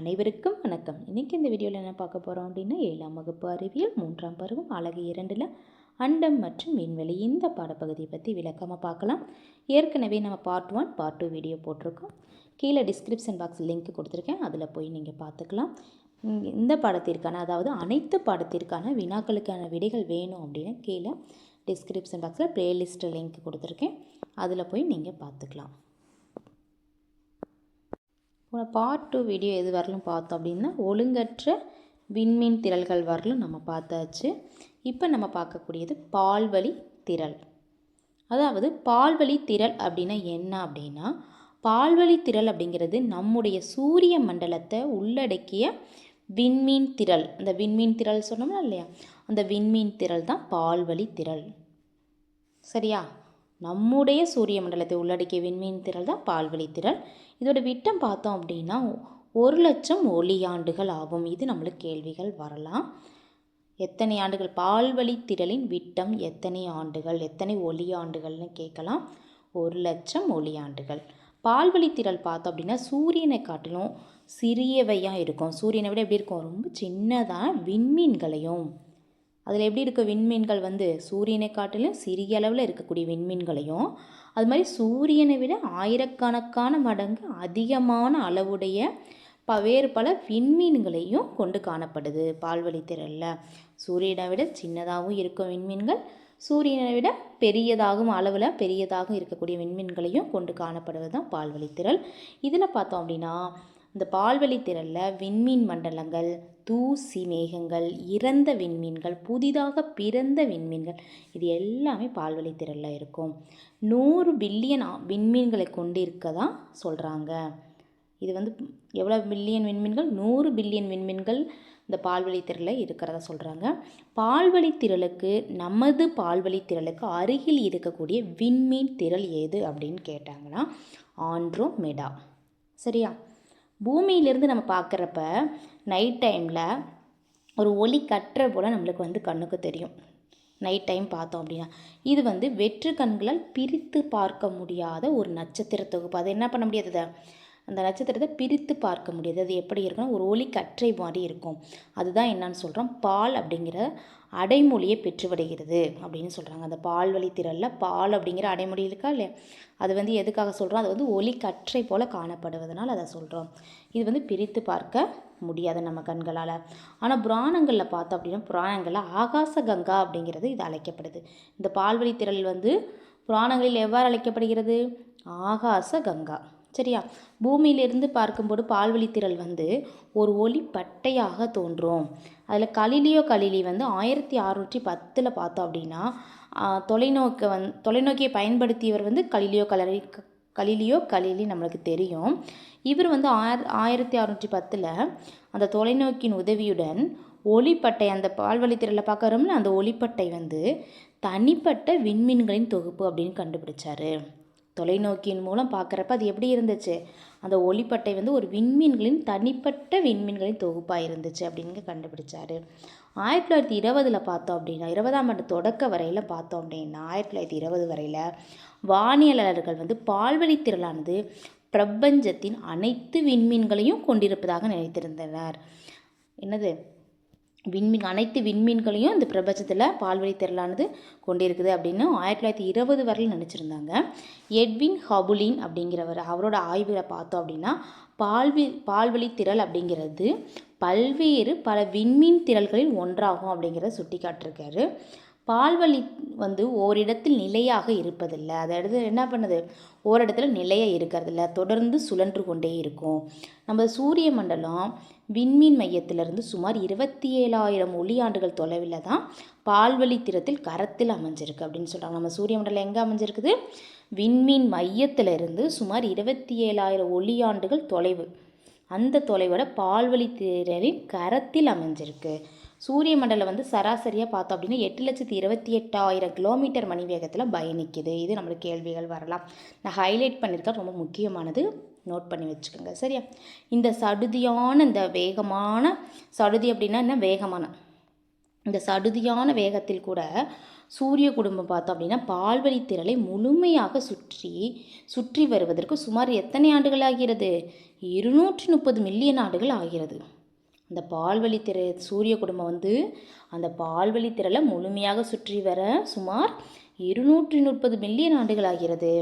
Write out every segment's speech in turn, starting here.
அனைவருக்கும் வணக்கம். இன்றைக்கி இந்த வீடியோவில் என்ன பார்க்க போகிறோம் அப்படின்னா ஏழாம் வகுப்பு அறிவியல் மூன்றாம் பருவம் அழகு இரண்டில் அண்டம் மற்றும் விண்வெளி இந்த பாடப்பகுதியை பற்றி விளக்கமாக பார்க்கலாம். ஏற்கனவே நம்ம part one part two video போட்டிருக்கோம். கீழே டிஸ்கிரிப்ஷன் பாக்ஸ் லிங்க் கொடுத்துருக்கேன். அதில் போய் நீங்கள் பார்த்துக்கலாம். இந்த பாடத்திற்கான அதாவது அனைத்து பாடத்திற்கான வினாக்களுக்கான விடைகள் வேணும் அப்படின்னு கீழே டிஸ்கிரிப்ஷன் பாக்ஸில் ப்ளேலிஸ்ட்டு லிங்க் கொடுத்துருக்கேன். அதில் போய் நீங்கள் பார்த்துக்கலாம். போன பார்ட் டூ வீடியோ எது வரலும் பார்த்தோம் அப்படின்னா ஒழுங்கற்ற விண்மீன் திரள்கள் வரலும் நம்ம பார்த்தாச்சு. இப்போ நம்ம பார்க்கக்கூடியது பால்வழி திரள். அதாவது பால்வழி திரள் அப்படின்னா என்ன அப்படின்னா பால்வழி திரள் அப்படிங்கிறது நம்முடைய சூரிய மண்டலத்தை உள்ளடக்கிய விண்மீன் திரள். அந்த விண்மீன் திரள் சொன்னோம்னா இல்லையா? அந்த விண்மீன் திரள் தான் பால்வழி திரள். சரியா? நம்முடைய சூரிய மண்டலத்தை உள்ளடக்கிய விண்மீன் திரள் தான் பால்வழி திரள். இதோட விட்டம் பார்த்தோம் அப்படின்னா ஒரு லட்சம் ஒளியாண்டுகள் ஆகும். இது நம்மளுக்கு கேள்விகள் வரலாம். எத்தனை ஆண்டுகள்? பால்வழி திரளின் விட்டம் எத்தனை ஆண்டுகள்? எத்தனை ஒளியாண்டுகள்னு கேட்கலாம். ஒரு லட்சம் ஒளியாண்டுகள் பால்வழி திரள் பார்த்தோம் அப்படின்னா சூரியனை காட்டிலும் சிறியவையாக இருக்கும். சூரியனை விட எப்படி இருக்கும்? ரொம்ப சின்னதாக விண்மீன்களையும் அதில் எப்படி இருக்க விண்மீன்கள் வந்து சூரியனை காட்டிலும் சிறிய அளவில் இருக்கக்கூடிய விண்மீன்களையும் அது மாதிரி சூரியனை விட ஆயிரக்கணக்கான மடங்கு அதிகமான அளவுடைய ப வேறு பல விண்மீன்களையும் கொண்டு காணப்படுது பால்வழி திரளில். சூரியனை விட சின்னதாகவும் இருக்கும் விண்மீன்கள் சூரியனை விட பெரியதாகவும் அளவில் பெரியதாகவும் இருக்கக்கூடிய விண்மீன்களையும் கொண்டு காணப்படுவது தான் பால்வழி இதில் பார்த்தோம் அப்படின்னா இந்த பால்வெளி திரளில் விண்மீன் மண்டலங்கள் தூசி மேகங்கள் இறந்த விண்மீன்கள் புதிதாக பிறந்த விண்மீன்கள் இது எல்லாமே பால்வெளி திரளில் இருக்கும். நூறு பில்லியன் விண்மீன்களை கொண்டு இருக்க தான் சொல்கிறாங்க இது வந்து எவ்வளோ பில்லியன் விண்மீன்கள்? நூறு பில்லியன் விண்மீன்கள் இந்த பால்வழி திரளில் இருக்கிறதா சொல்கிறாங்க பால்வழி திரளுக்கு நமது பால்வழி திரளுக்கு அருகில் இருக்கக்கூடிய விண்மீன் திரள் எது அப்படின்னு கேட்டாங்கன்னா ஆண்ட்ரோ மெடா சரியா? பூமியிலேருந்து நம்ம பார்க்குறப்ப நைட் டைமில் ஒரு ஒளி கட்டுற போல் நம்மளுக்கு வந்து கண்ணுக்கு தெரியும். நைட் டைம் பார்த்தோம் அப்படின்னா. இது வந்து வெற்று கண்களால் பிரித்து பார்க்க முடியாத ஒரு நட்சத்திர தொகுப்பு. அதை என்ன பண்ண முடியாது அந்த நட்சத்திரத்தை பிரித்து பார்க்க முடியாது. அது எப்படி இருக்குன்னா ஒரு ஒளி கற்றை மாதிரி இருக்கும். அதுதான் என்னன்னு சொல்கிறோம் பால் அப்படிங்கிற அடைமொழியை பெற்றுவிடுகிறது அப்படின்னு சொல்கிறாங்க அந்த பால் திரளில் பால் அப்படிங்கிற அடைமொழி இருக்கா இல்லையா? அது வந்து எதுக்காக சொல்கிறோம் அது வந்து ஒளி கற்றை போல் காணப்படுவதனால் அதை சொல்கிறோம் இது வந்து பிரித்து பார்க்க முடியாது நம்ம கண்களால். ஆனால் புராணங்களில் பார்த்தோம் அப்படின்னா புராணங்களில் ஆகாச கங்கா அப்படிங்கிறது இது அழைக்கப்படுது. இந்த பால்வழி திரள் வந்து புராணங்களில் எவ்வாறு அழைக்கப்படுகிறது? ஆகாச கங்கா. சரியா? பூமியிலிருந்து பார்க்கும்போது பால்வழி வந்து ஒரு ஒளி பட்டையாக தோன்றும். அதில் கலிலியோ கலிலி வந்து ஆயிரத்தி அறநூற்றி பத்தில் பார்த்தோம் அப்படின்னா தொலைநோக்கை வந் தொலைநோக்கியை பயன்படுத்தியவர் வந்து கலிலியோ கலரி கலிலியோ கலிலி நம்மளுக்கு தெரியும். இவர் வந்து ஆயிர ஆயிரத்தி அறநூற்றி பத்தில் அந்த தொலைநோக்கியின் உதவியுடன் ஒளிப்பட்டை அந்த பால்வழித்திரலை திரளில் பார்க்குறோம்ல அந்த ஒளிப்பட்டை வந்து தனிப்பட்ட விண்மீன்களின் தொகுப்பு அப்படின்னு கண்டுபிடிச்சாரு. தொலைநோக்கியின் மூலம் பார்க்குறப்ப அது எப்படி இருந்துச்சு? அந்த ஒளிப்பட்டை வந்து ஒரு விண்மீன்களின் தனிப்பட்ட விண்மீன்களின் தொகுப்பாக இருந்துச்சு அப்படின்னு கண்டுபிடிச்சாரு. ஆயிரத்தி தொள்ளாயிரத்தி இருபதில் பார்த்தோம் அப்படின்னா இருபதாம் ஆண்டு தொடக்க வரையில் பார்த்தோம் அப்படின்னா ஆயிரத்தி தொள்ளாயிரத்தி இருபது வரையில் வானியலாளர்கள் வந்து பால்வழி திரளானது பிரபஞ்சத்தின் அனைத்து விண்மீன்களையும் கொண்டிருப்பதாக நினைத்திருந்தனர். என்னது? விண்மீன் அனைத்து விண்மீன்களையும் இந்த பிரபஞ்சத்தில் பால்வழி திரளானது கொண்டிருக்குது அப்படின்னு ஆயிரத்தி தொள்ளாயிரத்தி இருபது வரையில் நினச்சிருந்தாங்க. எட்வின் ஹபுலின் அப்படிங்கிறவர் அவரோட ஆய்வில் பார்த்தோம் அப்படின்னா பால்வி பால்வழி திரள் அப்படிங்கிறது பல்வேறு பல விண்மீன் திரள்களில் ஒன்றாகும் அப்படிங்கிறத சுட்டி காட்டிருக்காரு பால்வழி வந்து ஓரிடத்தில் நிலையாக இருப்பதில்லை. அதை என்ன பண்ணுது? ஓரிடத்தில் நிலையாக இருக்கிறதில்ல. தொடர்ந்து சுழன்று கொண்டே இருக்கும். நம்ம சூரிய மண்டலம் விண்மீன் மையத்திலிருந்து சுமார் இருபத்தி ஏழாயிரம் ஒளியாண்டுகள் தொலைவில் தான் பால்வழி திறத்தில் கரத்தில் அமைஞ்சிருக்கு அப்படின்னு சொல்கிறாங்க நம்ம சூரிய மண்டலம் எங்கே அமைஞ்சிருக்குது? விண்மீன் மையத்திலிருந்து சுமார் இருபத்தி ஏழாயிரம் ஒளியாண்டுகள் தொலைவு. அந்த தொலைவோட பால்வழி திறலின் கரத்தில் அமைஞ்சிருக்கு. சூரிய மண்டலம் வந்து சராசரியாக பார்த்தோம் அப்படின்னா எட்டு லட்சத்தி இருபத்தி எட்டாயிரம் கிலோமீட்டர் மணி வேகத்தில் பயணிக்குது. இது நம்மளுக்கு கேள்விகள் வரலாம். நான் ஹைலைட் பண்ணியிருக்கேன். ரொம்ப முக்கியமானது. நோட் பண்ணி வச்சுக்கோங்க. சரியா? இந்த சடுதியான இந்த வேகமான சடுதி அப்படின்னா என்ன? வேகமான. இந்த சடுதியான வேகத்தில் கூட சூரிய குடும்பம் பார்த்தோம் அப்படின்னா பால்வழி திரளை முழுமையாக சுற்றி சுற்றி வருவதற்கு சுமார் எத்தனை ஆண்டுகள் ஆகிறது? இருநூற்றி முப்பது மில்லியன் ஆண்டுகள் ஆகிறது. அந்த பால்வழி திரை சூரிய குடும்பம் வந்து அந்த பால்வழி திரளை முழுமையாக சுற்றி வர சுமார் இருநூற்றி முப்பது மில்லியன் ஆண்டுகள் ஆகிறது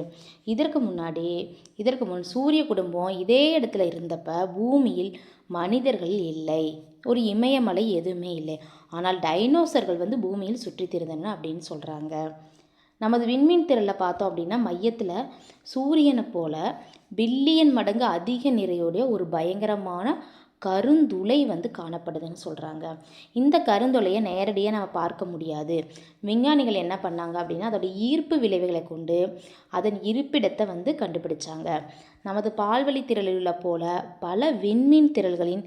இதற்கு முன்னாடி இதற்கு முன் சூரிய குடும்பம் இதே இடத்துல இருந்தப்ப பூமியில் மனிதர்கள் இல்லை. ஒரு இமயமலை எதுவுமே இல்லை. ஆனால் டைனோசர்கள் வந்து பூமியில் சுற்றித் திருந்தன அப்படின்னு சொல்கிறாங்க நமது விண்மீன் திரளில் பார்த்தோம் அப்படின்னா மையத்தில் சூரியனை போல பில்லியன் மடங்கு அதிக நிறையுடைய ஒரு பயங்கரமான கருந்துளை வந்து காணப்படுதுன்னு சொல்கிறாங்க இந்த கருந்துளையை நேரடியாக நம்ம பார்க்க முடியாது. விஞ்ஞானிகள் என்ன பண்ணாங்க அப்படின்னா அதோட ஈர்ப்பு விளைவுகளை கொண்டு அதன் இருப்பிடத்தை வந்து கண்டுபிடிச்சாங்க. நமது பால்வழி திரளில் உள்ள போல பல விண்மீன் திரள்களின்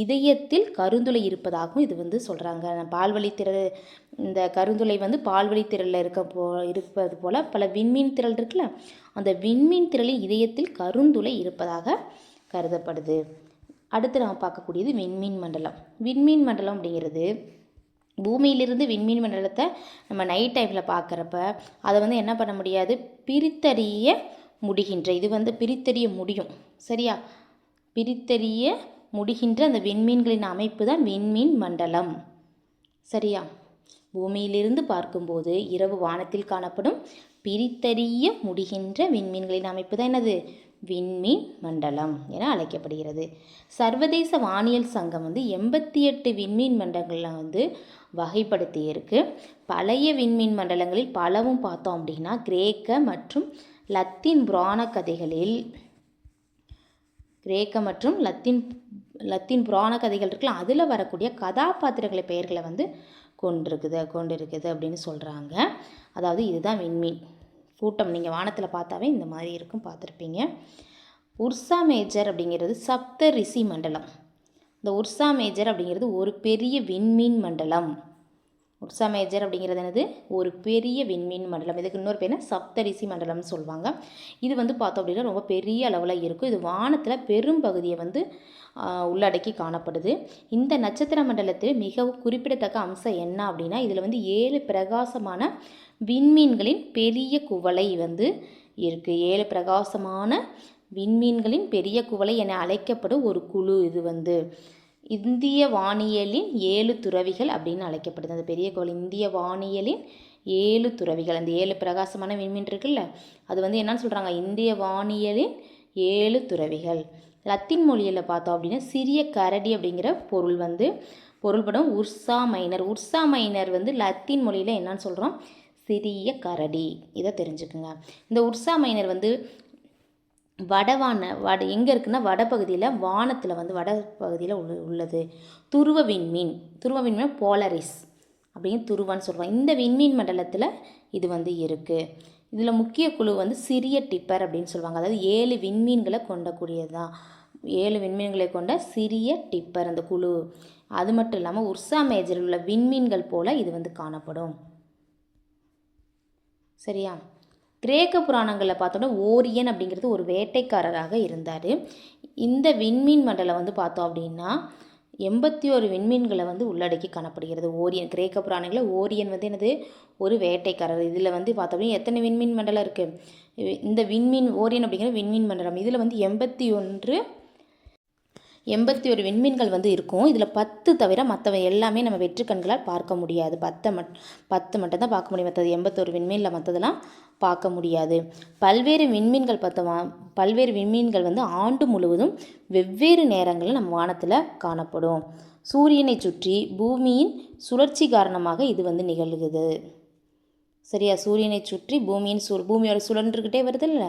இதயத்தில் கருந்துளை இருப்பதாகவும் இது வந்து சொல்கிறாங்க பால்வழி திரள் இந்த கருந்துளை வந்து பால்வழி திரளில் இருக்க போ இருப்பது போல் பல விண்மீன் திரள் இருக்குல்ல அந்த விண்மீன் திரளின் இதயத்தில் கருந்துளை இருப்பதாக கருதப்படுது. அடுத்து நம்ம பார்க்கக்கூடியது விண்மீன் மண்டலம். விண்மீன் மண்டலம் அப்படிங்கிறது பூமியிலிருந்து விண்மீன் மண்டலத்தை நம்ம நைட் டைமில் பார்க்குறப்ப அதை வந்து என்ன பண்ண முடியாது? பிரித்தறிய முடிகின்ற இது வந்து பிரித்தறிய முடியும். சரியா? பிரித்தறிய முடிகின்ற அந்த விண்மீன்களின் அமைப்பு தான் விண்மீன் மண்டலம். சரியா? பூமியிலிருந்து பார்க்கும்போது இரவு வானத்தில் காணப்படும் பிரித்தறிய முடிகின்ற விண்மீன்களின் அமைப்பு தான் என்னது? விண்மீன் மண்டலம் என அழைக்கப்படுகிறது. சர்வதேச வானியல் சங்கம் வந்து எண்பத்தி எட்டு விண்மீன் மண்டலங்களை வந்து வகைப்படுத்தியிருக்கு. பழைய விண்மீன் மண்டலங்களில் பலவும் பார்த்தோம் அப்படின்னா கிரேக்க மற்றும் லத்தீன் புராண கதைகளில் கிரேக்க மற்றும் லத்தீன் லத்தீன் புராண கதைகள் இருக்குல்ல அதில் வரக்கூடிய கதாபாத்திரங்களை பெயர்களை வந்து கொண்டிருக்குது கொண்டிருக்குது அப்படின்னு சொல்கிறாங்க அதாவது இதுதான் விண்மீன். கூட்டம் நீங்கள் வானத்தில் பார்த்தாவே இந்த மாதிரி இருக்கும் பார்த்துருப்பீங்க. உர்சா மேஜர் அப்படிங்கிறது சப்த ரிஷி மண்டலம். இந்த உர்சா மேஜர் அப்படிங்கிறது ஒரு பெரிய விண்மீன் மண்டலம். உர்சா மேஜர் அப்படிங்கிறது என்னது? ஒரு பெரிய விண்மீன் மண்டலம். இதுக்கு இன்னொரு பேர் சப்தரிசி மண்டலம்னு சொல்லுவாங்க. இது வந்து பார்த்தோம் அப்படின்னா ரொம்ப பெரிய அளவில் இருக்கும். இது வானத்தில் பெரும் பகுதியை வந்து உள்ளடக்கி காணப்படுது. இந்த நட்சத்திர மண்டலத்தில் மிகவும் குறிப்பிடத்தக்க அம்சம் என்ன அப்படின்னா இதில் வந்து ஏழு பிரகாசமான விண்மீன்களின் பெரிய குவளை வந்து இருக்குது ஏழு பிரகாசமான விண்மீன்களின் பெரிய குவளை என அழைக்கப்படும் ஒரு குழு இது வந்து. இந்திய வானியலின் ஏழு துறவிகள் அப்படின்னு அழைக்கப்படுது. அந்த பெரிய குவளை இந்திய வானியலின் ஏழு துறவிகள். அந்த ஏழு பிரகாசமான விண்மீன் இருக்குல்ல அது வந்து என்னன்னு சொல்கிறாங்க இந்திய வானியலின் ஏழு துறவிகள். லத்தீன் மொழியில் பார்த்தோம் அப்படின்னா சிறிய கரடி அப்படிங்கிற பொருள் வந்து பொருள்படும் உர்சா மைனர். உர்சா மைனர் வந்து லத்தீன் மொழியில் என்னன்னு சொல்கிறோம் சிறிய கரடி. இதை தெரிஞ்சுக்குங்க. இந்த உர்சா மைனர் வந்து வடவான வட எங்கே இருக்குன்னா வடபகுதியில் வானத்தில் வந்து வட பகுதியில் உள்ள உள்ளது. துருவ விண்மீன் துருவ விண்மீன் போலரிஸ் அப்படின்னு துருவான்னு சொல்லுவாங்க. இந்த விண்மீன் மண்டலத்தில் இது வந்து இருக்குது இதில் முக்கிய குழு வந்து சிறிய டிப்பர் அப்படின்னு சொல்லுவாங்க. அதாவது ஏழு விண்மீன்களை கொண்டக்கூடியது தான் ஏழு விண்மீன்களை கொண்ட சிறிய டிப்பர் அந்த குழு. அது மட்டும் இல்லாமல் உர்சா மேஜரில் உள்ள விண்மீன்கள் போல் இது வந்து காணப்படும். சரியா? கிரேக்க புராணங்களில் பார்த்தோன்னா ஓரியன் அப்படிங்கிறது ஒரு வேட்டைக்காரராக இருந்தார். இந்த விண்மீன் மண்டலம் வந்து பார்த்தோம் அப்படின்னா எண்பத்தி ஒரு விண்மீன்களை வந்து உள்ளடக்கி காணப்படுகிறது. ஓரியன் கிரேக்க புராணங்களில் ஓரியன் வந்து என்னது? ஒரு வேட்டைக்காரர். இதில் வந்து பார்த்தோம் எத்தனை விண்மீன் மண்டலம் இருக்குது இந்த விண்மீன் ஓரியன் அப்படிங்கிற விண்மீன் மண்டலம். இதில் வந்து எண்பத்தி ஒன்று எண்பத்தி ஒரு விண்மீன்கள் வந்து இருக்கும். இதில் பத்து தவிர மற்றவை எல்லாமே நம்ம வெற்று கண்களால் பார்க்க முடியாது. பத்தை மட் பத்து மட்டும் தான் பார்க்க முடியும். மற்றது எண்பத்தொரு விண்மீனில் மற்றதெல்லாம் பார்க்க முடியாது. பல்வேறு விண்மீன்கள் பார்த்தோமா பல்வேறு விண்மீன்கள் வந்து ஆண்டு முழுவதும் வெவ்வேறு நேரங்களில் நம்ம வானத்தில் காணப்படும். சூரியனை சுற்றி பூமியின் சுழற்சி காரணமாக இது வந்து நிகழ்கிறது. சரியா? சூரியனை சுற்றி பூமியின் சு பூமியோட சுழன்றுக்கிட்டே வருது இல்லை?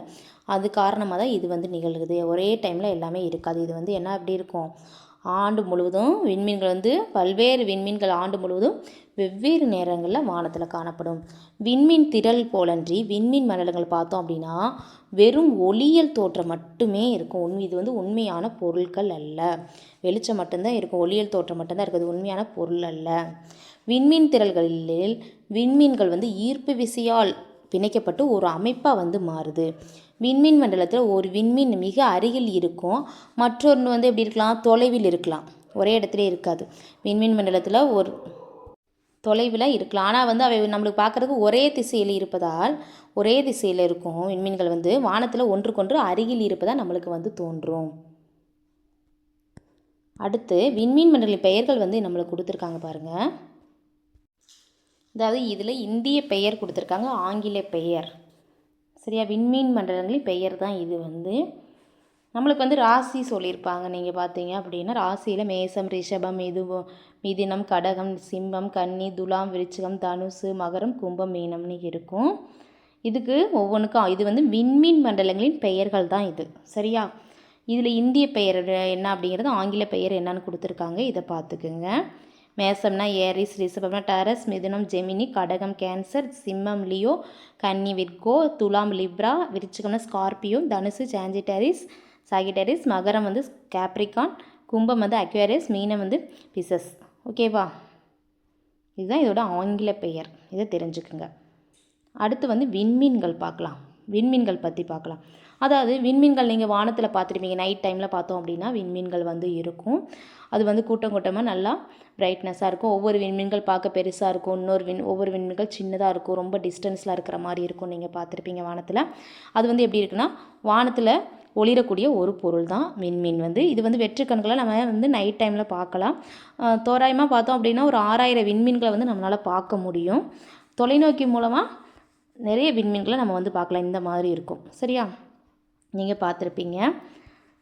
அது காரணமாக தான் இது வந்து நிகழ்கிறது. ஒரே டைமில் எல்லாமே இருக்காது. இது வந்து என்ன அப்படி இருக்கும்? ஆண்டு முழுவதும் விண்மீன்கள் வந்து பல்வேறு விண்மீன்கள் ஆண்டு முழுவதும் வெவ்வேறு நேரங்களில் வானத்தில் காணப்படும். விண்மீன் திரள் போலன்றி விண்மீன் மண்டலங்கள் பார்த்தோம் அப்படின்னா வெறும் ஒளியியல் தோற்றம் மட்டுமே இருக்கும். உண்மை இது வந்து உண்மையான பொருட்கள் அல்ல. வெளிச்சம் மட்டும்தான் இருக்கும். ஒளியல் தோற்றம் மட்டும்தான் இருக்குது. உண்மையான பொருள் அல்ல. விண்மீன் திரள்களில் விண்மீன்கள் வந்து ஈர்ப்பு விசையால் பிணைக்கப்பட்டு ஒரு அமைப்பாக வந்து மாறுது. விண்மீன் மண்டலத்தில் ஒரு விண்மீன் மிக அருகில் இருக்கும். மற்றொன்று வந்து எப்படி இருக்கலாம்? தொலைவில் இருக்கலாம். ஒரே இடத்துல இருக்காது. விண்மீன் மண்டலத்தில் ஒரு தொலைவில் இருக்கலாம். ஆனால் வந்து அவை நம்மளுக்கு பார்க்குறதுக்கு ஒரே திசையில் இருப்பதால் ஒரே திசையில் இருக்கும் விண்மீன்கள் வந்து வானத்தில் ஒன்றுக்கொன்று அருகில் இருப்பதாக நம்மளுக்கு வந்து தோன்றும். அடுத்து விண்மீன் மண்டலின் பெயர்கள் வந்து நம்மளுக்கு கொடுத்துருக்காங்க பாருங்கள் அதாவது இதில் இந்திய பெயர் கொடுத்துருக்காங்க ஆங்கில பெயர். சரியா விண்மீன் மண்டலங்களின் பெயர் தான் இது வந்து. நம்மளுக்கு வந்து ராசி சொல்லியிருப்பாங்க. நீங்கள் பார்த்தீங்க அப்படின்னா ராசியில் மேசம் ரிஷபம் மிதுவம் மிதினம் கடகம் சிம்பம் கன்னி துலாம் விருச்சிகம் தனுசு மகரம் கும்பம் மீனம்னு இருக்கும். இதுக்கு ஒவ்வொன்றுக்கும் இது வந்து விண்மீன் மண்டலங்களின் பெயர்கள் தான் இது. சரியா? இதில் இந்திய பெயர் என்ன அப்படிங்கிறது ஆங்கில பெயர் என்னன்னு கொடுத்துருக்காங்க. இதை பார்த்துக்குங்க. மேசம்னா ஏரிஸ் ரிஷபம்னா டரஸ் மிதுனம் ஜெமினி கடகம் கேன்சர் சிம்மம் லியோ கன்னி விர்கோ துலாம் லிப்ரா விருச்சிகம்னா ஸ்கார்பியோ தனுசு சாஞ்சிட்டரிஸ் சாகிட்டரிஸ் மகரம் வந்து கேப்ரிகான் கும்பம் வந்து அக்வேரியஸ் மீனம் வந்து பிசஸ். ஓகேவா இதுதான் இதோட ஆங்கில பெயர். இதை தெரிஞ்சுக்குங்க. அடுத்து வந்து விண்மீன்கள் பார்க்கலாம். விண்மீன்கள் பற்றி பார்க்கலாம். அதாவது விண்மீன்கள் நீங்கள் வானத்தில் பார்த்துருப்பீங்க நைட் டைமில் பார்த்தோம் அப்படின்னா விண்மீன்கள் வந்து இருக்கும். அது வந்து கூட்டம் கூட்டமாக நல்லா பிரைட்னஸாக இருக்கும். ஒவ்வொரு விண்மீன்கள் பார்க்க பெருசாக இருக்கும். இன்னொரு விண் ஒவ்வொரு விண்மீன்கள் சின்னதாக இருக்கும். ரொம்ப டிஸ்டன்ஸில் இருக்கிற மாதிரி இருக்கும் நீங்கள் பார்த்துருப்பீங்க வானத்தில். அது வந்து எப்படி இருக்குன்னா வானத்தில் ஒளிரக்கூடிய ஒரு பொருள் தான் விண்மீன் வந்து. இது வந்து வெற்றுக்கண்களை நம்ம வந்து நைட் டைமில் பார்க்கலாம். தோராயமாக பார்த்தோம் அப்படின்னா ஒரு ஆறாயிரம் விண்மீன்களை வந்து நம்மளால் பார்க்க முடியும். தொலைநோக்கி மூலமாக நிறைய விண்மீன்களை நம்ம வந்து பார்க்கலாம். இந்த மாதிரி இருக்கும். சரியா? நீங்கள் பார்த்துருப்பீங்க.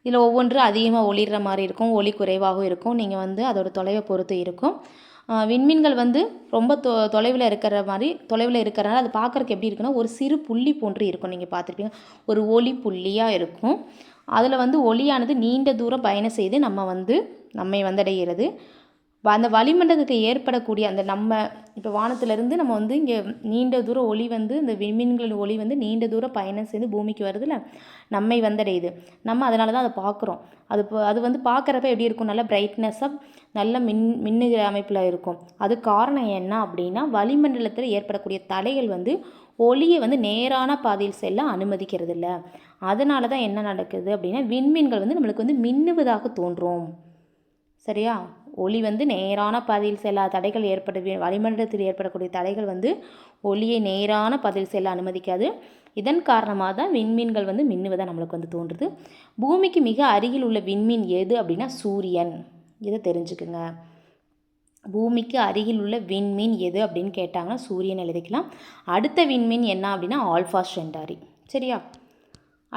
இதில் ஒவ்வொன்றும் அதிகமாக ஒளிர்ற மாதிரி இருக்கும் ஒளி குறைவாகவும் இருக்கும். நீங்கள் வந்து அதோடய தொலைவை பொறுத்து இருக்கும். விண்மீன்கள் வந்து ரொம்ப தொ தொலைவில் இருக்கிற மாதிரி தொலைவில் இருக்கிறனால அது பார்க்குறக்கு எப்படி இருக்குன்னா ஒரு சிறு புள்ளி போன்று இருக்கும். நீங்கள் பார்த்துருப்பீங்க. ஒரு ஒளி புள்ளியாக இருக்கும். அதில் வந்து ஒளியானது நீண்ட தூரம் பயணம் செய்து நம்ம வந்து நம்மை வந்தடைகிறது. அந்த வளிமண்டலத்துக்கு ஏற்படக்கூடிய அந்த நம்ம இப்போ வானத்துலேருந்து நம்ம வந்து இங்கே நீண்ட தூரம் ஒளி வந்து இந்த விண்மீன்களின் ஒளி வந்து நீண்ட தூரம் பயணம் செய்து பூமிக்கு வருதுல்ல நம்மை வந்தடையுது. நம்ம அதனால தான் அதை பார்க்குறோம். அது இப்போ அது வந்து பார்க்குறப்ப எப்படி இருக்கும்? நல்ல பிரைட்னஸாக நல்ல மின் மின்னுகிற அமைப்பில் இருக்கும். அது காரணம் என்ன அப்படின்னா வளிமண்டலத்தில் ஏற்படக்கூடிய தடைகள் வந்து ஒளியை வந்து நேரான பாதையில் செல்ல அனுமதிக்கிறது இல்லை அதனால தான் என்ன நடக்குது அப்படின்னா விண்மீன்கள் வந்து நம்மளுக்கு வந்து மின்னுவதாக தோன்றும். சரியா? ஒளி வந்து நேரான பாதையில் செல்ல தடைகள் ஏற்பட வளிமண்டலத்தில் ஏற்படக்கூடிய தடைகள் வந்து ஒளியை நேரான பாதையில் செல்ல அனுமதிக்காது. இதன் காரணமாக தான் விண்மீன்கள் வந்து மின்னுவதாக நம்மளுக்கு வந்து தோன்றுது. பூமிக்கு மிக அருகில் உள்ள விண்மீன் எது அப்படின்னா சூரியன். இதை தெரிஞ்சுக்குங்க. பூமிக்கு அருகில் உள்ள விண்மீன் எது அப்படின்னு கேட்டாங்கன்னா சூரியன் எழுதிக்கலாம். அடுத்த விண்மீன் என்ன அப்படின்னா ஆல்ஃபா சென்டாரி. சரியா?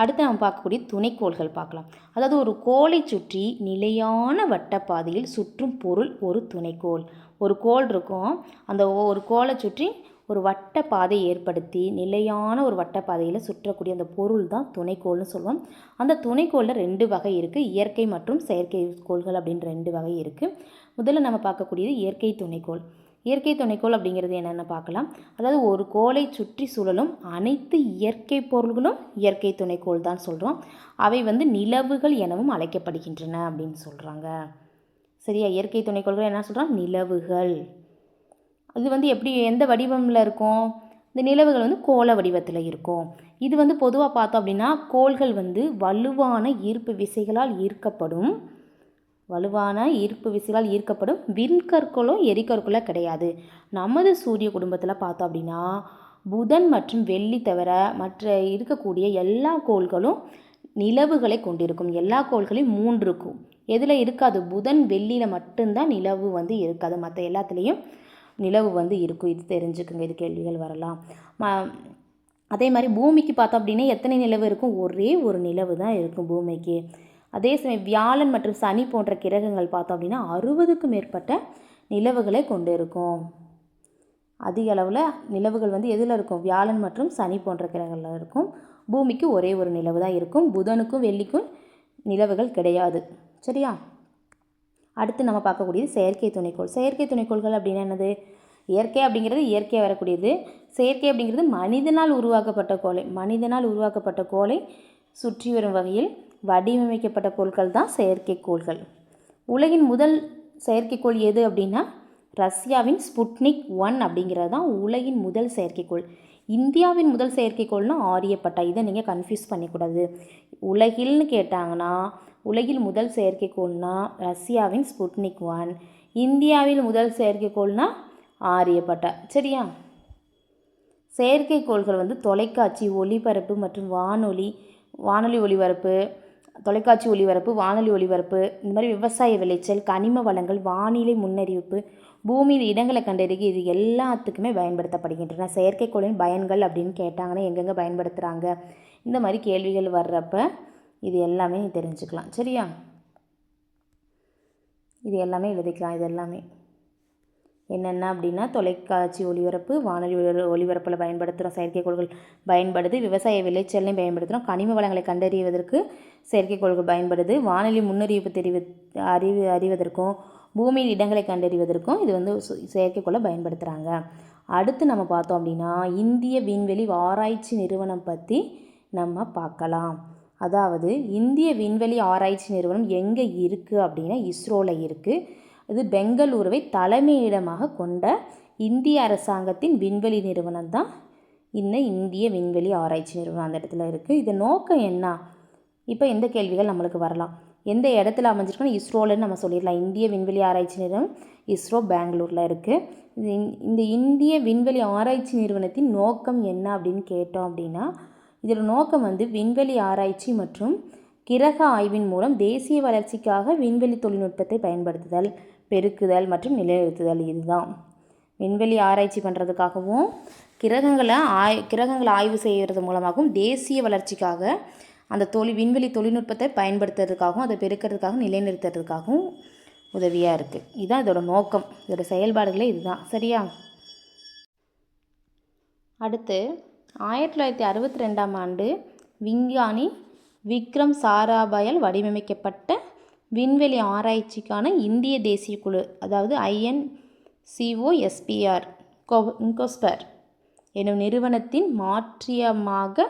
அடுத்து நம்ம பார்க்கக்கூடிய துணைக்கோள்கள் பார்க்கலாம். அதாவது ஒரு கோளை சுற்றி நிலையான வட்டப்பாதையில் சுற்றும் பொருள் ஒரு துணைக்கோள். ஒரு கோள் இருக்கும். அந்த ஒரு கோளை சுற்றி ஒரு வட்ட பாதை ஏற்படுத்தி நிலையான ஒரு வட்டப்பாதையில் சுற்றக்கூடிய அந்த பொருள் தான் துணைக்கோள்னு சொல்லுவோம். அந்த துணைக்கோளில் ரெண்டு வகை இருக்குது இயற்கை மற்றும் செயற்கை கோள்கள் அப்படின்னு ரெண்டு வகை இருக்குது முதல்ல நம்ம பார்க்கக்கூடியது இயற்கை துணைக்கோள். இயற்கை துணைக்கோள் அப்படிங்கிறது என்னென்னு பார்க்கலாம். அதாவது ஒரு கோளை சுற்றி சுழலும் அனைத்து இயற்கை பொருள்களும் இயற்கை துணைக்கோள் தான் சொல்கிறோம் அவை வந்து நிலவுகள் எனவும் அழைக்கப்படுகின்றன அப்படின்னு சொல்கிறாங்க சரியா? இயற்கை துணைக்கோள்கள் என்ன சொல்கிறோம் நிலவுகள். இது வந்து எப்படி எந்த வடிவமில் இருக்கும்? இந்த நிலவுகள் வந்து கோள வடிவத்தில் இருக்கும். இது வந்து பொதுவாக பார்த்தோம் அப்படின்னா கோள்கள் வந்து வலுவான ஈர்ப்பு விசைகளால் ஈர்க்கப்படும். வலுவான ஈர்ப்பு விசைகளால் ஈர்க்கப்படும் விண்கற்களோ எரிக்கற்களோ கிடையாது. நமது சூரிய குடும்பத்தில் பார்த்தோம் அப்படின்னா புதன் மற்றும் வெள்ளி தவிர மற்ற இருக்கக்கூடிய எல்லா கோள்களும் நிலவுகளை கொண்டிருக்கும். எல்லா கோள்களையும் மூன்று இருக்கும் எதில் இருக்காது? புதன் வெள்ளியில் மட்டும்தான் நிலவு வந்து இருக்காது. மற்ற எல்லாத்துலேயும் நிலவு வந்து இருக்கும். இது தெரிஞ்சுக்குங்க. இது கேள்விகள் வரலாம். ம- அதே மாதிரி பூமிக்கு பார்த்தோம் அப்படின்னா எத்தனை நிலவு இருக்கும்? ஒரே ஒரு நிலவு தான் இருக்கும் பூமிக்கு. அதே சமயம் வியாழன் மற்றும் சனி போன்ற கிரகங்கள் பார்த்தோம் அப்படின்னா அறுபதுக்கும் மேற்பட்ட நிலவுகளை கொண்டு இருக்கும் அதிக அளவில் நிலவுகள் வந்து எதில் இருக்கும்? வியாழன் மற்றும் சனி போன்ற கிரகங்களில் இருக்கும். பூமிக்கு ஒரே ஒரு நிலவு தான் இருக்கும். புதனுக்கும் வெள்ளிக்கும் நிலவுகள் கிடையாது. சரியா? அடுத்து நம்ம பார்க்கக்கூடியது செயற்கை துணைக்கோள். செயற்கை துணைக்கோள்கள் அப்படின்னா என்னது? இயற்கை அப்படிங்கிறது இயற்கையாக வரக்கூடியது. செயற்கை அப்படிங்கிறது மனிதனால் உருவாக்கப்பட்ட கோலை மனிதனால் உருவாக்கப்பட்ட கோலை சுற்றி வரும் வகையில் வடிவமைக்கப்பட்ட கோள்கள் தான் செயற்கைக்கோள்கள் உலகின் முதல் செயற்கைக்கோள் எது அப்படின்னா ரஷ்யாவின் ஸ்புட்னிக் ஒன் அப்படிங்கிறது தான் உலகின் முதல் செயற்கைக்கோள் இந்தியாவின் முதல் செயற்கைக்கோள்னா ஆரியப்பட்டா. இதை நீங்கள் கன்ஃபியூஸ் பண்ணிக்கூடாது. உலகில்னு கேட்டாங்கன்னா உலகில் முதல் செயற்கைக்கோள்னா ரஷ்யாவின் ஸ்புட்னிக் ஒன். இந்தியாவில் முதல் செயற்கைக்கோள்னா ஆரியப்பட்டா. சரியா? செயற்கைக்கோள்கள் வந்து தொலைக்காட்சி ஒளிபரப்பு மற்றும் வானொலி வானொலி ஒளிபரப்பு தொலைக்காட்சி ஒளிபரப்பு வானொலி ஒளிபரப்பு இந்த மாதிரி விவசாய விளைச்சல் கனிம வளங்கள் வானிலை முன்னறிவிப்பு பூமியில் இடங்களை கண்டறிய இது எல்லாத்துக்குமே பயன்படுத்தப்படுகின்றன. செயற்கைக்கோளின் பயன்கள் அப்படின்னு கேட்டாங்கன்னா எங்கெங்கே பயன்படுத்துகிறாங்க இந்த மாதிரி கேள்விகள் வர்றப்ப இது எல்லாமே தெரிஞ்சுக்கலாம். சரியா? இது எல்லாமே எழுதிக்கலாம் இது எல்லாமே. என்னென்ன அப்படின்னா தொலைக்காட்சி ஒளிபரப்பு வானொலி ஒளி- ஒளிபரப்பில் பயன்படுத்துகிறோம் செயற்கைக்கோள்கள் பயன்படுது விவசாய விளைச்சலையும் பயன்படுத்துகிறோம் கனிம வளங்களை கண்டறிவதற்கு செயற்கைக்கோள்கள் பயன்படுது வானொலி முன்னறிவிப்பு தெரிவி அறிவு அறிவதற்கும் பூமியில் இடங்களை கண்டறிவதற்கும் இது வந்து செயற்கைக்கோளை பயன்படுத்துகிறாங்க அடுத்து நம்ம பார்த்தோம் அப்படின்னா இந்திய விண்வெளி ஆராய்ச்சி நிறுவனம் பற்றி நம்ம பார்க்கலாம். அதாவது இந்திய விண்வெளி ஆராய்ச்சி நிறுவனம் எங்கே இருக்குது அப்படின்னா இஸ்ரோவில் இருக்குது இது பெங்களூருவை தலைமையிடமாக கொண்ட இந்திய அரசாங்கத்தின் விண்வெளி நிறுவனம் தான் இந்த இந்திய விண்வெளி ஆராய்ச்சி நிறுவனம் அந்த இடத்துல இருக்குது இது நோக்கம் என்ன? இப்போ எந்த கேள்விகள் நம்மளுக்கு வரலாம். எந்த இடத்துல அமைஞ்சிருக்குன்னு இஸ்ரோலன்னு நம்ம சொல்லிடலாம். இந்திய விண்வெளி ஆராய்ச்சி நிறுவனம் இஸ்ரோ பெங்களூரில் இருக்குது இது இந்த- இந்த இந்திய விண்வெளி ஆராய்ச்சி நிறுவனத்தின் நோக்கம் என்ன அப்படின்னு கேட்டோம் அப்படின்னா இதோட நோக்கம் வந்து விண்வெளி ஆராய்ச்சி மற்றும் கிரக ஆய்வின் மூலம் தேசிய வளர்ச்சிக்காக விண்வெளி தொழில்நுட்பத்தை பயன்படுத்துதல். பெருக்குதல் மற்றும் நிலைநிறுத்துதல் இதுதான். விண்வெளி ஆராய்ச்சி பண்ணுறதுக்காகவும் கிரகங்களை ஆய் கிரகங்களை ஆய்வு செய்கிறது மூலமாகவும் தேசிய வளர்ச்சிக்காக அந்த தொழில் விண்வெளி தொழில்நுட்பத்தை பயன்படுத்துறதுக்காகவும் அதை பெருக்கிறதுக்காகவும் நிலைநிறுத்துறதுக்காகவும் உதவியாக இருக்குது இதுதான் இதோட நோக்கம். இதோட செயல்பாடுகளே இதுதான். சரியா? அடுத்து ஆயிரத்தி தொள்ளாயிரத்தி அறுபத்தி ரெண்டாம் ஆண்டு விஞ்ஞானி விக்ரம் சாராபாயால் வடிவமைக்கப்பட்ட விண்வெளி ஆராய்ச்சிக்கான இந்திய தேசிய குழு அதாவது ஐஎன்சிஓஎஸ்பிஆர் இன்கோஸ்பர் எனும் நிறுவனத்தின் மாற்றியமாக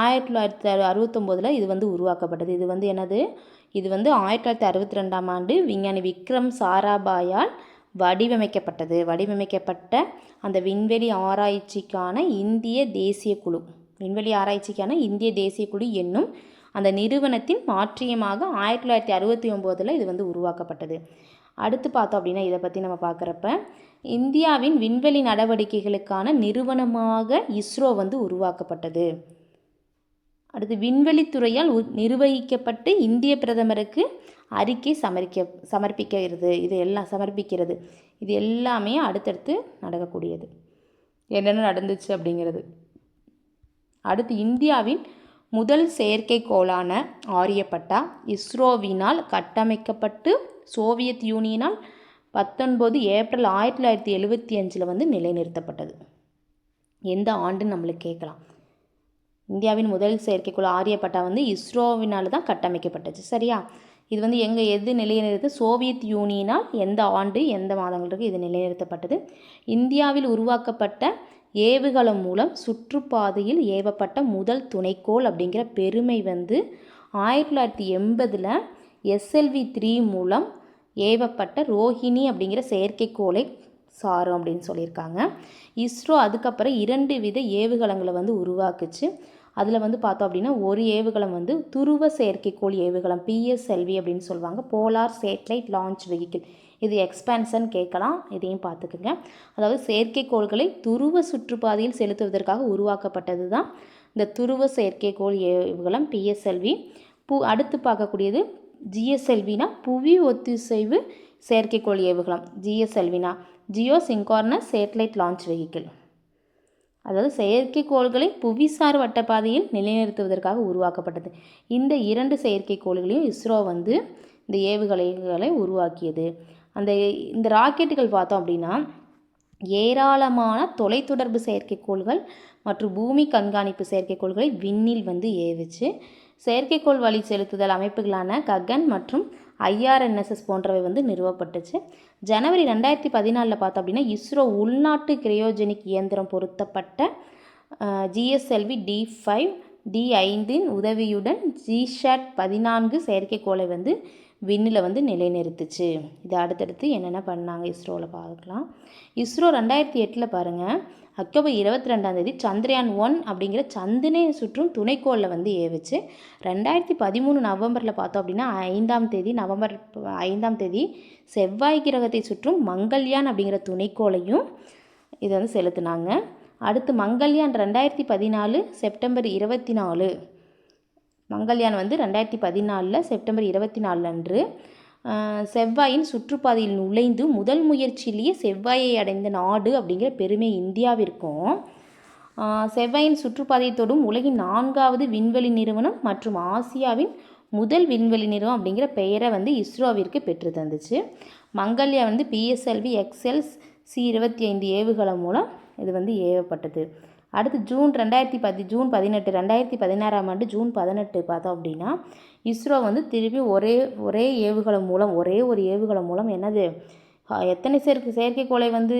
ஆயிரத்தி தொள்ளாயிரத்தி அறுபத்தொம்போதில் இது வந்து உருவாக்கப்பட்டது. இது வந்து எனது இது வந்து ஆயிரத்தி தொள்ளாயிரத்தி அறுபத்தி ரெண்டாம் ஆண்டு விஞ்ஞானி விக்ரம் சாராபாயால் வடிவமைக்கப்பட்டது. வடிவமைக்கப்பட்ட அந்த விண்வெளி ஆராய்ச்சிக்கான இந்திய தேசிய குழு. விண்வெளி ஆராய்ச்சிக்கான இந்திய தேசிய குழு என்னும் அந்த நிறுவனத்தின் மாற்றியமாக ஆயிரத்தி தொள்ளாயிரத்தி அறுபத்தி ஒம்போதில் இது வந்து உருவாக்கப்பட்டது. அடுத்து பார்த்தோம் அப்படின்னா இதை பற்றி நம்ம பார்க்குறப்ப இந்தியாவின் விண்வெளி நடவடிக்கைகளுக்கான நிறுவனமாக இஸ்ரோ வந்து உருவாக்கப்பட்டது. அடுத்து விண்வெளித்துறையால் உ- நிர்வகிக்கப்பட்டு இந்திய பிரதமருக்கு அறிக்கை சமர்க்க சமர்ப்பிக்கிறது. இது எல்லாம் சமர்ப்பிக்கிறது. இது எல்லாமே அடுத்தடுத்து நடக்கக்கூடியது. என்னென்ன நடந்துச்சு அப்படிங்கிறது. அடுத்து இந்தியாவின் முதல் செயற்கைக்கோளான ஆரியப்பட்டா இஸ்ரோவினால் கட்டமைக்கப்பட்டு சோவியத் யூனியனால் பத்தொன்பது ஏப்ரல் ஆயிரத்தி தொள்ளாயிரத்தி எழுபத்தி அஞ்சில் வந்து நிலைநிறுத்தப்பட்டது. எந்த ஆண்டுன்னு நம்மளுக்கு கேட்கலாம். இந்தியாவின் முதல் செயற்கைக்கோள் ஆரியப்பட்டா வந்து இஸ்ரோவினால் தான் கட்டமைக்கப்பட்டுச்சு சரியா? இது வந்து எங்கே எது நிலைநிறுத்து சோவியத் யூனியனால் எந்த ஆண்டு எந்த மாதங்களுக்கு இது நிலைநிறுத்தப்பட்டது. இந்தியாவில் உருவாக்கப்பட்ட ஏவுகலம் மூலம் சுற்றுப்பாதையில் ஏவப்பட்ட முதல் துணைக்கோள் அப்படிங்கிற பெருமை வந்து ஆயிரத்தி தொள்ளாயிரத்தி எண்பதில் எஸ்எல்வி த்ரீ மூலம் ஏவப்பட்ட ரோஹிணி அப்படிங்கிற செயற்கைக்கோளை சாரும் அப்படின்னு சொல்லியிருக்காங்க. இஸ்ரோ அதுக்கப்புறம் இரண்டு வித ஏவுகலங்களை வந்து உருவாக்குச்சு. அதில் வந்து பார்த்தோம் அப்படின்னா ஒரு ஏவுகலம் வந்து துருவ செயற்கைக்கோள் ஏவுகலம் பிஎஸ்எல்வி அப்படின்னு சொல்லுவாங்க. போலார் சேட்டலைட் லான்ச் வெஹிக்கிள் இது எக்ஸ்பேன்ஷன் கேட்கலாம். இதையும் பார்த்துக்குங்க. அதாவது செயற்கைக்கோள்களை துருவ சுற்றுப்பாதையில் செலுத்துவதற்காக உருவாக்கப்பட்டது தான் இந்த துருவ செயற்கைக்கோள் ஏவுகலம் பிஎஸ்எல்வி பு அடுத்து பார்க்கக்கூடியது ஜிஎஸ்எல்வினா புவி ஒத்திசைவு செயற்கைக்கோள் ஏவுகலம் ஜிஎஸ்எல்வினா geosynchronous satellite launch vehicle. அதாவது செயற்கைக்கோள்களை புவிசார் வட்டப்பாதையில் நிலைநிறுத்துவதற்காக உருவாக்கப்பட்டது. இந்த இரண்டு செயற்கைக்கோள்களையும் இஸ்ரோ வந்து இந்த ஏவுகணைகளை உருவாக்கியது. அந்த இந்த ராக்கெட்டுகள் பார்த்தோம் அப்படின்னா ஏராளமான தொலைத்தொடர்பு செயற்கைக்கோள்கள் மற்றும் பூமி கண்காணிப்பு செயற்கைக்கோள்களை விண்ணில் வந்து ஏவுச்சு செயற்கைக்கோள் வழி செலுத்துதல் அமைப்புகளான ககன் மற்றும் ஐஆர்என்எஸ்எஸ் போன்றவை வந்து நிறுவப்பட்டுச்சு. ஜனவரி ரெண்டாயிரத்தி பதினாலில் பார்த்தோம் அப்படின்னா இஸ்ரோ உள்நாட்டு கிரையோஜெனிக் இயந்திரம் பொருத்தப்பட்ட ஜிஎஸ்எல்வி டி ஃபைவ் டி ஐந்தின் உதவியுடன் ஜிஷாட் பதினான்கு செயற்கைக்கோளை வந்து விண்ணில் வந்து நிலைநிறுத்துச்சு. இது அடுத்தடுத்து என்னென்ன பண்ணாங்க இஸ்ரோவில் பார்க்கலாம். இஸ்ரோ ரெண்டாயிரத்தி எட்டில் பாருங்கள் அக்டோபர் இருபத்தி ரெண்டாந்தேதி சந்திரயான் ஒன் அப்படிங்கிற சந்தினை சுற்றும் துணைக்கோளில் வந்து ஏவுச்சு ரெண்டாயிரத்தி பதிமூணு நவம்பரில் பார்த்தோம் அப்படின்னா ஐந்தாம் தேதி நவம்பர் ஐந்தாம் தேதி செவ்வாய் கிரகத்தை சுற்றும் மங்கள்யான் அப்படிங்கிற துணைக்கோளையும் இதை வந்து செலுத்தினாங்க. அடுத்து மங்கள்யான் ரெண்டாயிரத்தி பதினாலு செப்டம்பர் இருபத்தி நாலு மங்கள்யான் வந்து ரெண்டாயிரத்தி பதினாலில் செப்டம்பர் இருபத்தி நாலு அன்று செவ்வாயின் சுற்றுப்பாதையில் நுழைந்து முதல் முயற்சியிலேயே செவ்வாயை அடைந்த நாடு அப்படிங்கிற பெருமை இந்தியாவிற்கும். செவ்வாயின் சுற்றுப்பாதையை தொடும் உலகின் நான்காவது விண்வெளி நிறுவனம் மற்றும் ஆசியாவின் முதல் விண்வெளி நிறுவனம் அப்படிங்கிற பெயரை வந்து இஸ்ரோவிற்கு பெற்று தந்துச்சு. மங்கள்யா வந்து பிஎஸ்எல்வி எக்ஸ்எல்ஸ் சி இருபத்தி ஐந்து ஏவுகலம் மூலம் இது வந்து ஏவப்பட்டது. அடுத்து ஜூன் ரெண்டாயிரத்தி பதி ஜூன் பதினெட்டு ரெண்டாயிரத்தி பதினாறாம் ஆண்டு ஜூன் பதினெட்டு பார்த்தோம் அப்படின்னா இஸ்ரோ வந்து திருப்பி ஒரே ஒரே ஏவுகலம் மூலம் ஒரே ஒரு ஏவுகலம் மூலம் என்னது எத்தனை செயற்கை செயற்கைக்கோளை வந்து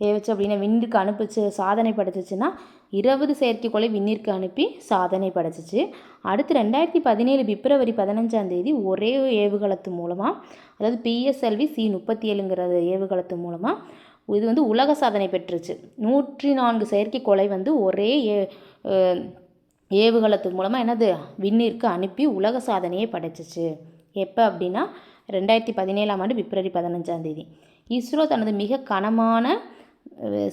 ஏவச்சு அப்படின்னா விண்ணுக்கு அனுப்பிச்சு சாதனை படைச்சிச்சுன்னா இருபது செயற்கைக்கோளை விண்ணிற்கு அனுப்பி சாதனை படைச்சிச்சு. அடுத்து ரெண்டாயிரத்தி பதினேழு பிப்ரவரி பதினஞ்சாம் தேதி ஒரே ஏவுகலத்து மூலமாக அதாவது பிஎஸ்எல்வி சி முப்பத்தி ஏழுங்கிற ஏவுகலத்து மூலமாக இது வந்து உலக சாதனை பெற்றுச்சு. நூற்றி நான்கு செயற்கைக்கோளை வந்து ஒரே ஏ ஏவுகலத்து மூலமாக என்னது? விண்ணிற்கு அனுப்பி உலக சாதனையை படைச்சிச்சு. எப்போ அப்படின்னா ரெண்டாயிரத்தி பதினேழாம் ஆண்டு பிப்ரவரி பதினஞ்சாம் தேதி. இஸ்ரோ தனது மிக கனமான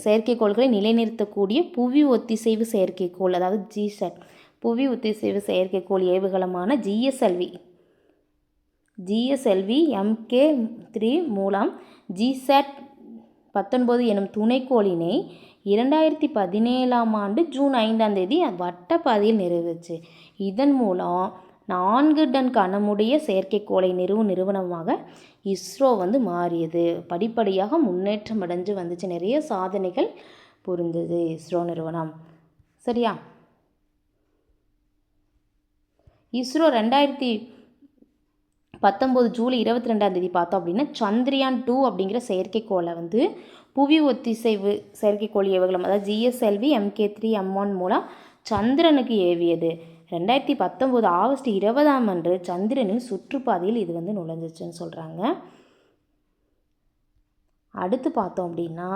செயற்கைக்கோள்களை நிலைநிறுத்தக்கூடிய புவி ஒத்திசைவு செயற்கைக்கோள் அதாவது ஜிசட் புவி ஒத்திசைவு செயற்கைக்கோள் ஏவுகலமான ஜிஎஸ்எல்வி ஜிஎஸ்எல்வி எம்கே த்ரீ மூலம் ஜிசட் பத்தொன்பது எனும் துணைக்கோளினை இரண்டாயிரத்தி பதினேழாம் ஆண்டு ஜூன் ஐந்தாம் தேதி வட்டப்பாதையில் நிறைவேச்சு இதன் மூலம் நான்கு டன் கனமுடைய செயற்கைக்கோளை நிறுவு நிறுவனமாக இஸ்ரோ வந்து மாறியது. படிப்படியாக முன்னேற்றம் அடைஞ்சு வந்துச்சு. நிறைய சாதனைகள் புரிந்தது இஸ்ரோ நிறுவனம். சரியா? இஸ்ரோ ரெண்டாயிரத்தி பத்தொம்போது ஜூலை இருபத்தி ரெண்டாம் தேதி பார்த்தோம் அப்படின்னா சந்திரயான் டூ அப்படிங்கிற செயற்கைக்கோளை வந்து புவி ஒத்திசைவு செயற்கைக்கோள் ஏவுகலம் அதாவது GSLV MK three M one மூலம் சந்திரனுக்கு ஏவியது. ரெண்டாயிரத்தி பத்தொம்போது ஆகஸ்ட் இருபதாம் அன்று சந்திரனின் சுற்றுப்பாதையில் இது வந்து நுழைஞ்சிச்சுன்னு சொல்கிறாங்க அடுத்து பார்த்தோம் அப்படின்னா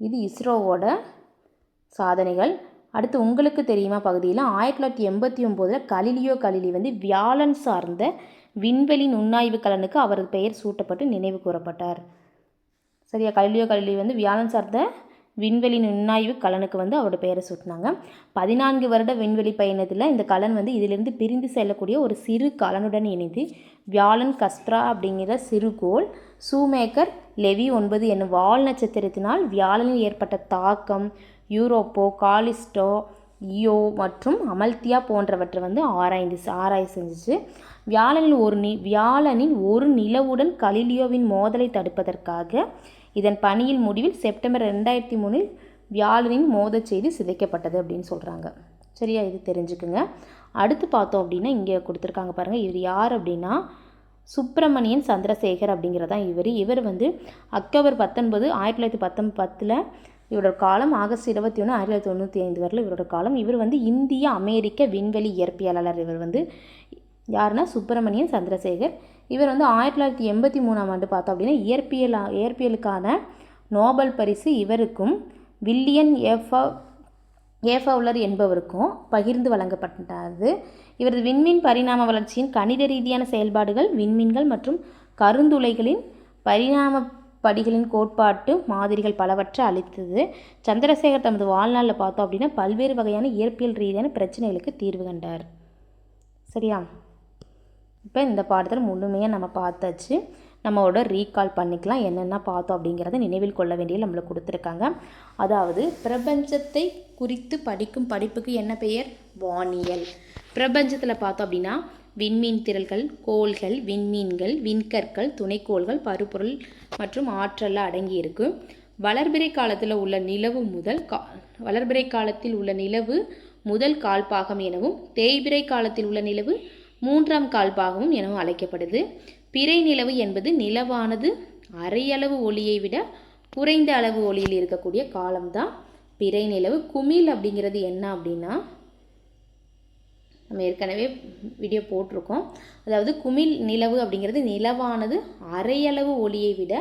இது இஸ்ரோவோட சாதனைகள். அடுத்து உங்களுக்கு தெரியுமா பகுதியில் ஆயிரத்தி தொள்ளாயிரத்தி எண்பத்தி ஒம்போதில் கலிலியோ கலிலி வந்து வியாழன் சார்ந்த விண்வெளி நுண்ணாய்வு கலனுக்கு அவரது பெயர் சூட்டப்பட்டு நினைவு கூறப்பட்டார். சரியா? கலிலியோ கலிலி வந்து வியாழன் சார்ந்த விண்வெளி நுண்ணாய்வு கலனுக்கு வந்து அவரோட பெயரை சூட்டினாங்க. பதினான்கு வருட விண்வெளி பயணத்தில் இந்த கலன் வந்து இதிலிருந்து பிரிந்து செல்லக்கூடிய ஒரு சிறு கலனுடன் இணைந்து வியாழன் கஸ்ட்ரா அப்படிங்கிற சிறுகோள் சூமேக்கர் லெவி ஒன்பது என்னும் வால் நட்சத்திரத்தினால் வியாழனில் ஏற்பட்ட தாக்கம் யூரோப்போ காலிஸ்டோ இயோ மற்றும் அமல்தியா போன்றவற்றை வந்து ஆராய்ந்து ஆராய் செஞ்சிச்சு. வியாழனில் ஒரு நி வியாழனின் ஒரு நிலவுடன் கலிலியோவின் மோதலை தடுப்பதற்காக இதன் பணியில் முடிவில் செப்டம்பர் ரெண்டாயிரத்தி மூணில் வியாழனின் மோதச் செய்தி சிதைக்கப்பட்டது அப்படின்னு சொல்கிறாங்க சரியா? இது தெரிஞ்சுக்குங்க. அடுத்து பார்த்தோம் அப்படின்னா இங்கே கொடுத்துருக்காங்க பாருங்கள் இவர் யார் அப்படின்னா? சுப்பிரமணியன் சந்திரசேகர் அப்படிங்கிறதான் இவர். இவர் வந்து அக்டோபர் பத்தொன்பது ஆயிரத்தி தொள்ளாயிரத்தி பத்தொம்பத்தில் பத்தில் இவரோட காலம் ஆகஸ்ட் இருபத்தி ஒன்று ஆயிரத்தி தொள்ளாயிரத்தி தொண்ணூற்றி ஐந்து வரல இவரோட காலம். இவர் வந்து இந்திய அமெரிக்க விண்வெளி இயற்பியலாளர் இவர் வந்து யாருன்னா? சுப்பிரமணியன் சந்திரசேகர். இவர் வந்து ஆயிரத்தி தொள்ளாயிரத்தி எண்பத்தி மூணாம் ஆண்டு பார்த்தோம் அப்படின்னா இயற்பியல் இயற்பியலுக்கான நோபல் பரிசு இவருக்கும் வில்லியன் எஃப் ஏஃபவுலர் என்பவருக்கும் பகிர்ந்து வழங்கப்பட்டது. இவரது விண்மீன் பரிணாம வளர்ச்சியின் கணித ரீதியான செயல்பாடுகள் விண்மீன்கள் மற்றும் கருந்துளைகளின் பரிணாம படிகளின் கோட்பாட்டு மாதிரிகள் பலவற்றை அளித்தது. சந்திரசேகர் தமது வாழ்நாளில் பார்த்தோம் அப்படின்னா பல்வேறு வகையான இயற்பியல் ரீதியான பிரச்சனைகளுக்கு தீர்வு கண்டார். சரியா? இப்போ இந்த பாடத்தில் முழுமையாக நம்ம பார்த்தாச்சு. நம்மளோட ரீகால் பண்ணிக்கலாம். என்னென்ன பார்த்தோம் அப்படிங்கிறத நினைவில் கொள்ள வேண்டிய நம்மளுக்கு கொடுத்துருக்காங்க. அதாவது பிரபஞ்சத்தை குறித்து படிக்கும் படிப்புக்கு என்ன பெயர்? வானியல். பிரபஞ்சத்தில் பார்த்தோம் அப்படின்னா விண்மீன் திரள்கள் கோள்கள் விண்மீன்கள் விண்கற்கள் துணைக்கோள்கள் பருப்பொருள் மற்றும் ஆற்றலில் அடங்கியிருக்கு. வளர்பிறை காலத்தில் உள்ள நிலவு முதல் கா வளர்பிறை காலத்தில் உள்ள நிலவு முதல் கால்பாகம் எனவும் தேய்பிறை காலத்தில் உள்ள நிலவு மூன்றாம் கால்பாகமும் எனவும் அழைக்கப்படுது. பிறை நிலவு என்பது நிலவானது அரையளவு ஒளியை விட குறைந்த அளவு ஒளியில் இருக்கக்கூடிய காலம்தான். பிறை நிலவு குமிழ் அப்படிங்கிறது என்ன அப்படின்னா நம்ம ஏற்கனவே வீடியோ போட்டிருக்கோம். அதாவது குமிழ் நிலவு அப்படிங்கிறது நிலவானது அரையளவு ஒளியை விட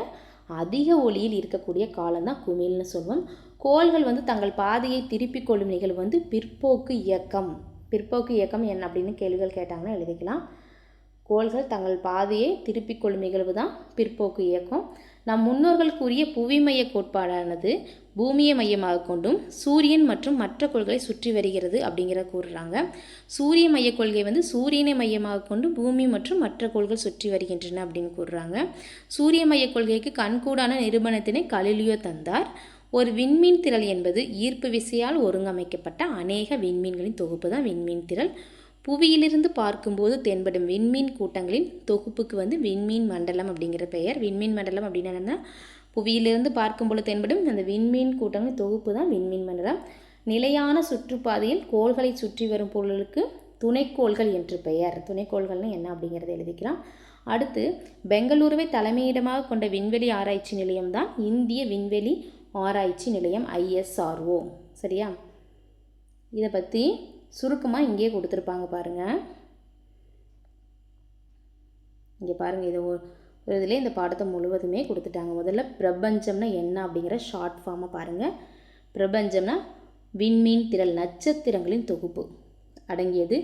அதிக ஒளியில் இருக்கக்கூடிய காலம் தான் குமிழ்னு சொல்லுவோம் கோள்கள் வந்து தங்கள் பாதையை திருப்பிக் கொள்ளும் நிகழ்வு வந்து பிற்போக்கு இயக்கம். பிற்போக்கு இயக்கம் என்ன அப்படின்னு கேள்விகள் கேட்டாங்கன்னா எழுதிக்கலாம். கோள்கள் தங்கள் பாதையை திருப்பிக் கொள்ளும் நிகழ்வு தான் பிற்போக்கு இயக்கம். நம் முன்னோர்கள் கூறிய புவிமைய கோட்பாடானது பூமியை மையமாக கொண்டும் சூரியன் மற்றும் மற்ற கோள்களை சுற்றி வருகிறது அப்படிங்கிற கூறுறாங்க. சூரிய மைய கொள்கை வந்து சூரியனை மையமாக கொண்டு பூமி மற்றும் மற்ற கோள்கள் சுற்றி வருகின்றன அப்படின்னு கூறுறாங்க. சூரிய மைய கொள்கைக்கு கண்கூடான நிரூபணத்தினை கலிலியோ தந்தார். ஒரு விண்மீன் திரள் என்பது ஈர்ப்பு விசையால் ஒருங்கமைக்கப்பட்ட அநேக விண்மீன்களின் தொகுப்பு தான் விண்மீன் திரள். புவியிலிருந்து பார்க்கும்போது தென்படும் விண்மீன் கூட்டங்களின் தொகுப்புக்கு வந்து விண்மீன் மண்டலம் அப்படிங்கிற பெயர். விண்மீன் மண்டலம் அப்படின்னு புவியிலிருந்து புவியிலிருந்து பார்க்கும்போது தென்படும் அந்த விண்மீன் கூட்டங்களின் தொகுப்பு தான் விண்மீன் மண்டலம் நிலையான சுற்றுப்பாதையில் கோள்களை சுற்றி வரும் பொருளுக்கு துணைக்கோள்கள் என்று பெயர். துணைக்கோள்கள்னு என்ன அப்படிங்கிறத எழுதிக்கலாம். அடுத்து பெங்களூருவை தலைமையிடமாக கொண்ட விண்வெளி ஆராய்ச்சி நிலையம் தான் இந்திய விண்வெளி ஆராய்ச்சி நிலையம் ஐஎஸ்ஆர்ஓ. சரியா? இதை பற்றி சுருக்கமாக இங்கேயே கொடுத்துருப்பாங்க பாருங்கள் இங்கே பாருங்கள் இதை ஒரு இதில் இந்த பாடத்தை முழுவதுமே கொடுத்துட்டாங்க. முதல்ல பிரபஞ்சம்னா என்ன அப்படிங்கிற ஷார்ட் ஃபார்மை பாருங்கள் பிரபஞ்சம்னா விண்மீன் திரள் நட்சத்திரங்களின் தொகுப்பு அடங்கியது.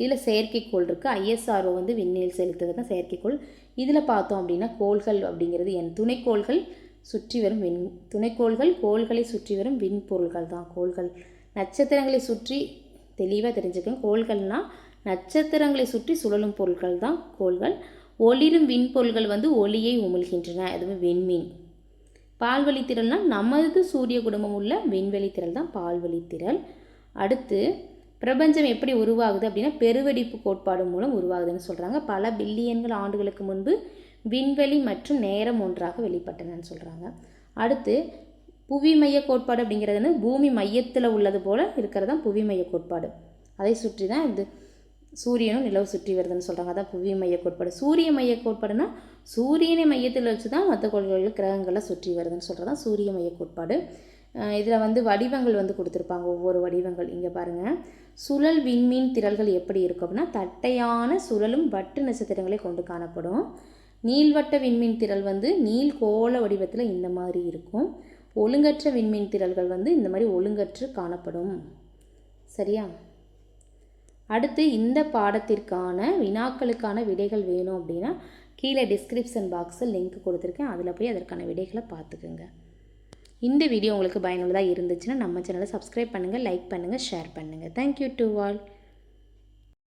இதில் செயற்கைக்கோள் இருக்குது ஐஎஸ்ஆர்ஓ வந்து விண்ணில் செலுத்துவது தான் செயற்கைக்கோள். இதில் பார்த்தோம் அப்படின்னா கோள்கள் அப்படிங்கிறது என் துணைக்கோள்கள் சுற்றி வரும் விண் துணைக்கோள்கள் கோள்களை சுற்றி வரும் விண்பொருள்கள் தான். கோள்கள் நட்சத்திரங்களை சுற்றி தெளிவாக தெரிஞ்சுக்கோங்க. கோள்கள்னால் நட்சத்திரங்களை சுற்றி சுழலும் பொருட்கள் தான் கோள்கள். ஒளிரும் விண்பொருள்கள் வந்து ஒளியை உமிழ்கின்றன அதுவும் விண்மீன். பால்வழி திரள்னால் நமது சூரிய குடும்பம் உள்ள விண்வெளி திரள் தான் பால்வழி திரள். அடுத்து பிரபஞ்சம் எப்படி உருவாகுது அப்படின்னா பெருவெடிப்பு கோட்பாடு மூலம் உருவாகுதுன்னு சொல்கிறாங்க பல பில்லியன்கள் ஆண்டுகளுக்கு முன்பு விண்வெளி மற்றும் நேரம் ஒன்றாக வெளிப்பட்டனன்னு சொல்கிறாங்க அடுத்து புவி மைய கோட்பாடு அப்படிங்கிறது வந்து பூமி மையத்தில் உள்ளது போல் இருக்கிறது தான் புவி மைய கோட்பாடு. அதை சுற்றி தான் இது சூரியனும் நிலவு சுற்றி வருதுன்னு சொல்கிறாங்க அதான் புவி மைய கோட்பாடு. சூரிய மைய கோட்பாடுனா சூரியனை மையத்தில் வச்சு தான் மற்ற கோள்களில் கிரகங்களை சுற்றி வருதுன்னு சொல்கிறது தான் சூரிய மைய கோட்பாடு. இதில் வந்து வடிவங்கள் வந்து கொடுத்துருப்பாங்க. ஒவ்வொரு வடிவங்கள் இங்கே பாருங்கள் சுழல் விண்மீன் திரள்கள் எப்படி இருக்கும் அப்படின்னா தட்டையான சுழலும் வட்டு நட்சத்திரங்களை கொண்டு காணப்படும். நீள்வட்ட விண்மீன் திரள் வந்து நீள் கோள வடிவத்தில் இந்த மாதிரி இருக்கும். ஒழுங்கற்ற விண்மீன் திரள்கள் வந்து இந்த மாதிரி ஒழுங்கற்று காணப்படும். சரியா? அடுத்து இந்த பாடத்திற்கான வினாக்களுக்கான விடைகள் வேணும் அப்படின்னா கீழே டிஸ்கிரிப்ஷன் பாக்ஸில் லிங்க் கொடுத்துருக்கேன். அதில் போய் அதற்கான விடைகளை பார்த்துக்குங்க. இந்த வீடியோ உங்களுக்கு பயனுள்ளதாக இருந்துச்சுன்னா நம்ம சேனலை சப்ஸ்கிரைப் பண்ணுங்கள் லைக் பண்ணுங்கள் ஷேர் பண்ணுங்கள் தேங்க்யூ டு ஆல்